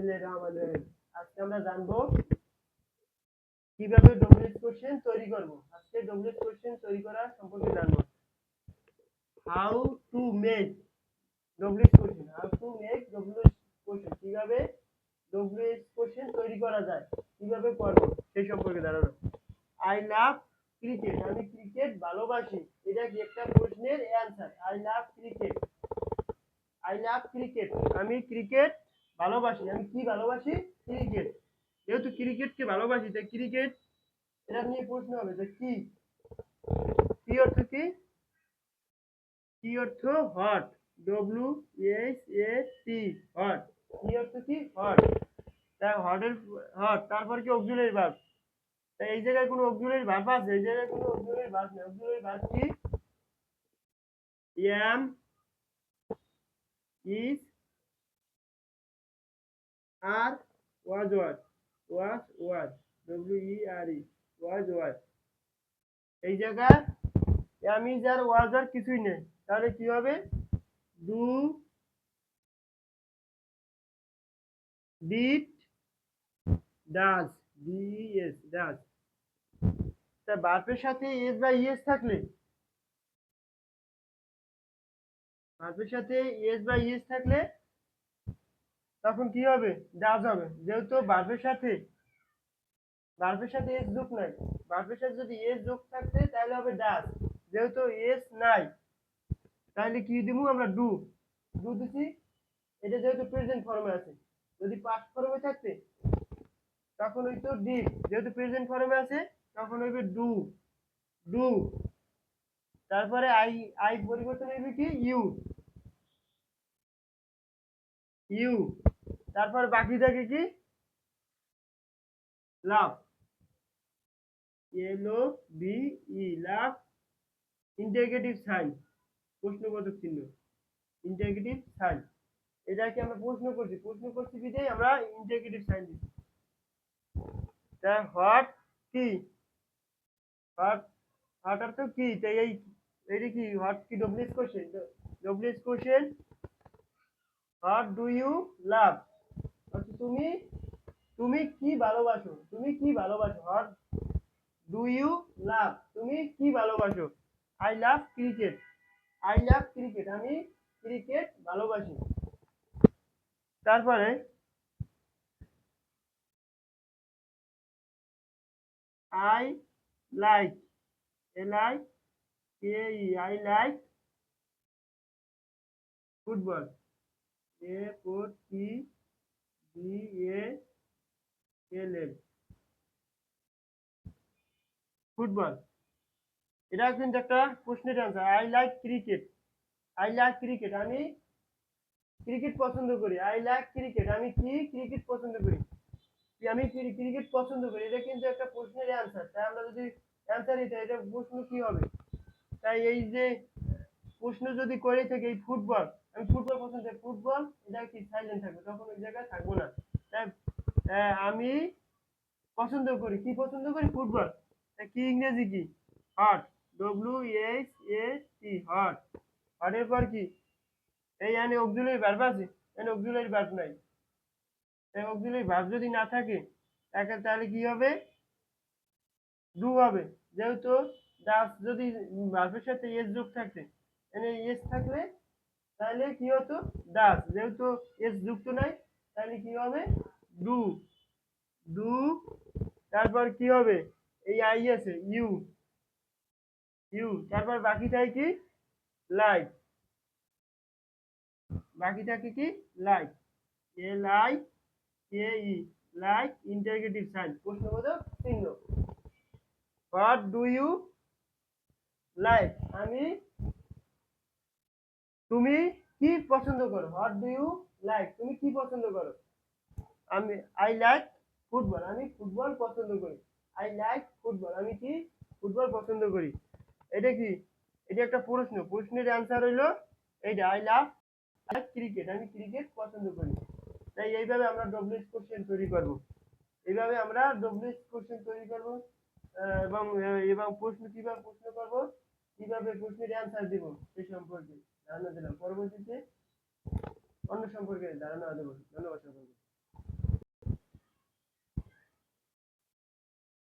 বিসমিল্লাহির রহমানির রহিম আজকে আমরা জানব কীভাবে ডব্লিউএস কোশ্চেন তৈরি করব। আজকে ডব্লিউএস কোশ্চেন তৈরি করা সম্পর্কে জানব। How to make WS question how to make WS question কীভাবে ডব্লিউএস কোশ্চেন তৈরি করা যায়, কীভাবে করব, সেই সম্পর্কে জানানো আই লাভ ক্রিকেট আমি ক্রিকেট ভালোবাসি। এটা কি একটা প্রশ্নের answer I love cricket I love cricket আমি ক্রিকেট ভালোবাসি। আমি কি ভালোবাসি? ক্রিকেট। যেহেতু ক্রিকেটকে ভালোবাসি, তাই ক্রিকেট এটা নিয়ে প্রশ্ন হবে যে কি? কি অর্থ কি? কি অর্থ what? W S A T what. কি অর্থ কি? হট। তা হটের হট, তারপর কি অক্সিলারি ভার্ব তা এই জায়গায় কোনো অক্সিলারি ভার্ব আছে? এই জায়গায় কোনো অক্সিলারি ভার্ব নেই। অক্সিলারি ভার্ব কি? Am is R was was was was, w E R E was was এই জায়গায় is আর was আর কিছুই নেই। তাহলে কি হবে? Do did does D S does. তা বাপের সাথে এস বা ইএস থাকলে? ভার্বের সাথে এস বা ইএস থাকলে তখন কি হবে? ডাজ হবে। যেহেতু ভার্বের সাথে ভার্বের সাথে এস যোগ নাই। ভার্বের সাথে যদি এস যোগ থাকতে, তাহলে হবে ডাজ যেহেতু এস নাই, তাহলে কি দিব আমরা? ডু ডু দিছি। এটা যেহেতু প্রেজেন্ট ফর্মে আছে। যদি পাস্ট ফর্মে থাকতে, তখন হইতো ডিড যেহেতু প্রেজেন্ট ফর্মে আছে, তখন হইবে ডু ডু তারপরে আই আই পরিবর্তন হইবে কি? ইউ ইউ তারপর বাকি থাকে কি? লাভ এল বি ই লাভ ইন্টিগ্রেটিভ সাইন প্রশ্নবোধক চিহ্ন। ইন্টিগ্রেটিভ সাইন এটাকে আমরা প্রশ্ন করছি। প্রশ্ন করছি বিধেই আমরা ইন্টিগ্রেটিভ সাইন দিচ্ছি। তা হোয়াট কি? হোয়াট হোয়াট অর্থ কি? তাই এই এটা কি? হোয়াট কি WS question WS question what do you love তুমি তুমি কি ভালোবাসো? তুমি কি ভালোবাসো হোয়াট ডু ইউ লাভ তুমি কি ভালোবাসো? I love cricket I love cricket আমি ক্রিকেট ভালোবাসি। তারপরে I like L I K E I like football A four T B A L football. এটা কিন্তু একটা প্রশ্নের answer I like cricket I like cricket আমি ক্রিকেট পছন্দ করি। আই লাইক ক্রিকেট আমি কি ক্রিকেট পছন্দ করি? আমি ক্রিকেট পছন্দ করি? এটা কিন্তু একটা প্রশ্নের অ্যান্সার তাই আমরা যদি অ্যান্সার দিতে এটা প্রশ্ন কি হবে? তাই এই যে প্রশ্ন যদি করে থাকে এই ফুটবল, আমি ফুটবল পছন্দ ফুটবল, এটা কি সাইলেন্ট থাকবে? তখন ওই জায়গায় থাকব না। তাই আমি পছন্দ করি। কি পছন্দ করি? ফুটবল। কি ইংরেজি কি? What W S A T what হটের পর কি? এই এনে অক্সিলারি ভার্ব আছে। এনে অক্সিলারি ভার্ব নাই। এই অক্সিলারি ভার্ব যদি না থাকে, তাকে তাহলে কি হবে? ডু হবে। যেহেতু ডাস যদি ভার্বের সাথে এস যোগ থাকছে এনে এস থাকলে, তাহলে কি হতো? ডাস যেহেতু এস যুক্ত নাই, তাহলে কি হবে? ডু ডু তারপর কি হবে? এই আই আছে ইউ ইউ তারপর বাকি কি? লাইক বাকি থাকে কি? Like L I K E like interrogative sign প্রশ্নবোধক চিহ্ন। হোয়াট ডু ইউ লাইক আমি, তুমি কি পছন্দ করো? হোয়াট ডু ইউ লাইক তুমি কি পছন্দ করো? আমি আই লাইক ফুটবল আমি ফুটবল পছন্দ করি। আই লাইক ফুটবল আমি কি ফুটবল পছন্দ করি? এটা কি? এটা একটা প্রশ্ন। প্রশ্নের অ্যান্সার হইল এইটা আই লাভ লাইক ক্রিকেট আমি ক্রিকেট পছন্দ করি। তাই এইভাবে আমরা ডব্লিউএস কোশ্চেন তৈরি করব। এইভাবে আমরা ডব্লিউএস কোশ্চেন তৈরি করব এবং এবং প্রশ্ন কীভাবে প্রশ্ন করব, কীভাবে প্রশ্নের অ্যান্সার দিব, সে সম্পর্কে ধারণা দিলাম। পরবর্তীতে অন্য সম্পর্কে ধারণা দেবো। ধন্যবাদ সকলকে।